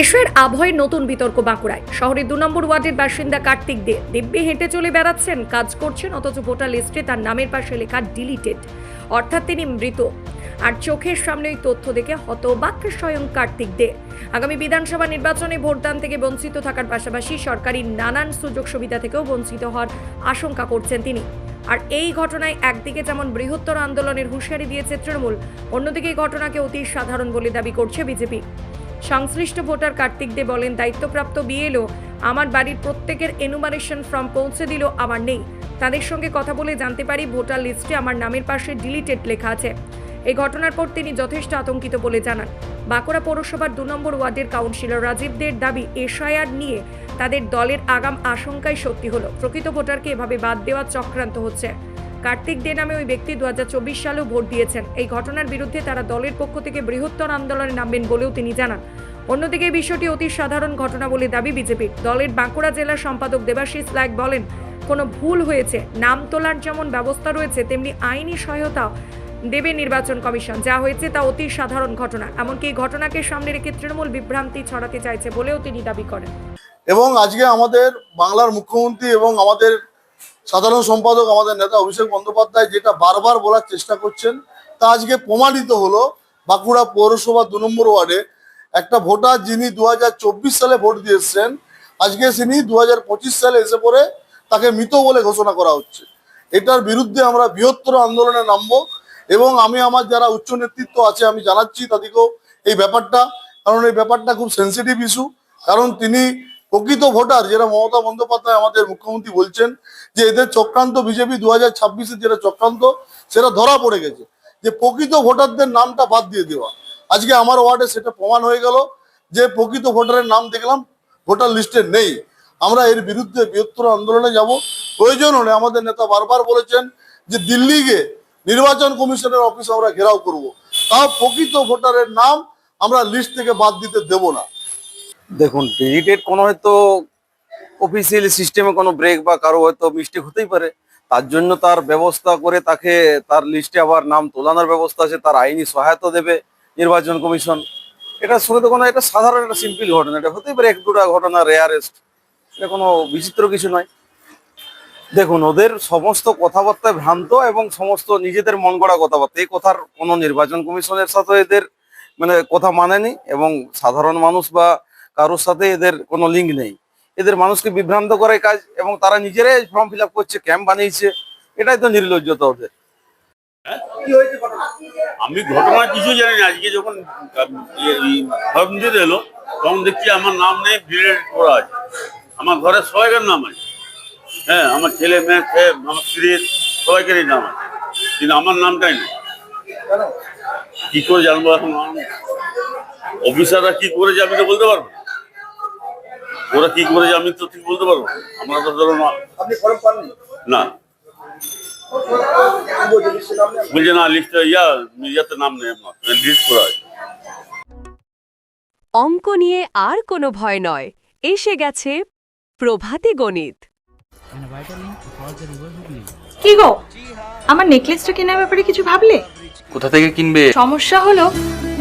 এসের আভয়ের নতুন বিতর্ক বাঁকুড়ায়। শহরের দু নম্বর ওয়ার্ডের বাসিন্দা কার্তিক দে দিব্যে হেঁটে চলে বেড়াচ্ছেন, কাজ করছেন, অথচ ভোটার লিস্টে তার নামের পাশে লেখা ডিলিটেড। অর্থাৎ তিনি মৃত। আর চোখের সামনে ওই তথ্য দেখে হতবাক স্বয়ং কার্তিক দে। আগামী বিধানসভা নির্বাচনে ভোটদান থেকে বঞ্চিত থাকার পাশাপাশি সরকারি নানান সুযোগ সুবিধা থেকেও বঞ্চিত হওয়ার আশঙ্কা করছেন তিনি। আর এই ঘটনায় একদিকে যেমন বৃহত্তর আন্দোলনের হুঁশিয়ারি দিয়েছে তৃণমূল, অন্যদিকে এই ঘটনাকে অতি সাধারণ বলে দাবি করছে বিজেপি। সংশ্লিষ্ট ভোটার কার্তিক দে বলেন, দায়িত্বপ্রাপ্ত বিএলও আমার বাড়ির প্রত্যেকের এনুমারেশন ফর্ম পৌঁছে দিল আমার নেই। তাদের সঙ্গে কথা বলে জানতে পারি ভোটার লিস্টে আমার নামের পাশে ডিলিটেড লেখা আছে। এই ঘটনার পর তিনি যথেষ্ট আতঙ্কিত বলে জানান। বাঁকুড়া পৌরসভার দু নম্বর ওয়ার্ডের কাউন্সিলর রাজীবদের দাবি, এসআইআর নিয়ে তাদের দলের আগাম আশঙ্কাই সত্যি হলো। প্রকৃত ভোটারকে এভাবে বাদ দেওয়া চক্রান্ত হচ্ছে। কার্তিক দে নামে ওই ব্যক্তি দু সালেও ভোট দিয়েছেন। এই ঘটনার বিরুদ্ধে তারা দলের পক্ষ থেকে বৃহত্তর আন্দোলনে নামবেন বলেও তিনি জানান। অন্যদিকে এই বিষয়টি অতি সাধারণ ঘটনা বলে দাবি বিজেপির। দলের বাঁকুড়া জেলা সম্পাদক দেবাশিস লাইক বলেন, কোনো ভুল হয়েছে, নাম তোলার যেমন ব্যবস্থা রয়েছে, তেমনি আইনি সহায়তা দেবে নির্বাচন কমিশন। যা হয়েছে তা অতি সাধারণ ঘটনা। এমনকি এই ঘটনাকে সামনে রেখে তৃণমূল বিভ্রান্তি ছড়াতে চাইছে বলেও তিনি দাবি করেন। এবং আজকে আমাদের বাংলার মুখ্যমন্ত্রী এবং আমাদের সাধারণ সম্পাদক আমাদের নেতা অভিষেক বন্দ্যোপাধ্যায় যেটা বারবার বলার চেষ্টা করছেন, তা আজকে প্রমাণিত হলো বাঁকুড়া পৌরসভা দু নম্বর ওয়ার্ডে একটা ভোটার যিনি দু সালে ভোট দিয়ে এসছেন, আজকে তিনি দু সালে এসে পড়ে তাকে মৃত বলে ঘোষণা করা হচ্ছে। এটার বিরুদ্ধে আমরা বৃহত্তর আন্দোলনে নামবো এবং আমি আমার যারা উচ্চ নেতৃত্ব আছে আমি জানাচ্ছি তাদেরকেও এই ব্যাপারটা, কারণ এই ব্যাপারটা খুব সেন্সিটিভ ইস্যু কারণ তিনি প্রকৃত ভোটার যেটা মমতা বন্দ্যোপাধ্যায় আমাদের মুখ্যমন্ত্রী বলছেন যে এদের চক্রান্ত বিজেপি দু হাজার ছাব্বিশের যেটা চক্রান্ত, সেটা ধরা পড়ে গেছে। যে প্রকৃত ভোটারদের নামটা বাদ দিয়ে দেওয়া। আজকে আমার ওয়ার্ডে সেটা প্রমাণ হয়ে গেল যে প্রকৃত ভোটারের নাম দেখলাম, ভোটার লিস্টে নেই। আমরা এর বিরুদ্ধে বৃহত্তর আন্দোলনে যাব। প্রয়োজন হলে আমাদের নেতা বারবার বলেছেন যে দিল্লি গিয়ে নির্বাচন কমিশনের অফিস আমরা ঘেরাও করব। তাও প্রকৃত ভোটারের নাম আমরা লিস্ট থেকে বাদ দিতে দেব না। দেখুন ডিজিটেড কোনো হয়তো অফিসিয়াল সিস্টেমে কোনো ব্রেক বা কারও হয়তো মিস্টেক হতেই পারে। তার জন্য তার ব্যবস্থা করে তাকে তার লিস্টে আবার নাম তোলানোর ব্যবস্থা আছে, তার আইনি সহায়তা দেবে নির্বাচন কমিশন। এটা সঙ্গে তো কোনো এটা সাধারণ একটা সিম্পল ঘটনা, এটা হতেই পারে এক দুটা ঘটনা রেয়ারেস্ট এটা কোনো বিচিত্র কিছু নয়। দেখুন, ওদের সমস্ত কথাবার্তায় ভ্রান্ত এবং সমস্ত নিজেদের মন গড়া কথাবার্তা, এই কথার কোনো নির্বাচন কমিশনের সাথে এদের মানে কথা মানেনি এবং সাধারণ মানুষ বা কারোর সাথে এদের কোনো লিঙ্ক নেই। এদের মানুষকে বিভ্রান্ত করে কাজ এবং তারা নিজেরাই ফর্ম ফিল করছে ক্যাম্প বানিয়েছে। এটাই তো নির্লজ্জতা ওদের। আমি ঘটনা কিছু জানি না। আজকে যখন ফর্ম দিতে এলো, তখন দেখছি আমার নাম নেই ডিলেট করা আছে। আমার ঘরে সবাইকার নাম আছে। হ্যাঁ আমার ছেলে, মেয়ে আমার স্ত্রীর সবাইকারই নাম আছে। কিন্তু আমার নামটাই নেই। কি করে জানব এখন? অফিসাররা কি করেছে আমি তো বলতে পারব। ওরা কি করেছে আমি তো ঠিক বলতে পারব না। আমরা তো ধরো না আপনি না। বলছে না লিস্টে ইয়া ইয়াতে নাম নেই আপনার লিস্ট করা আছে। অঙ্ক নিয়ে আর কোনো ভয় নয়। এসে গেছে প্রভাতী গণিত। কি গো? আমার নেকলেসটা কেনার ব্যাপারে কিছু ভাবলে? কোথা থেকে কিনবে? সমস্যা হলো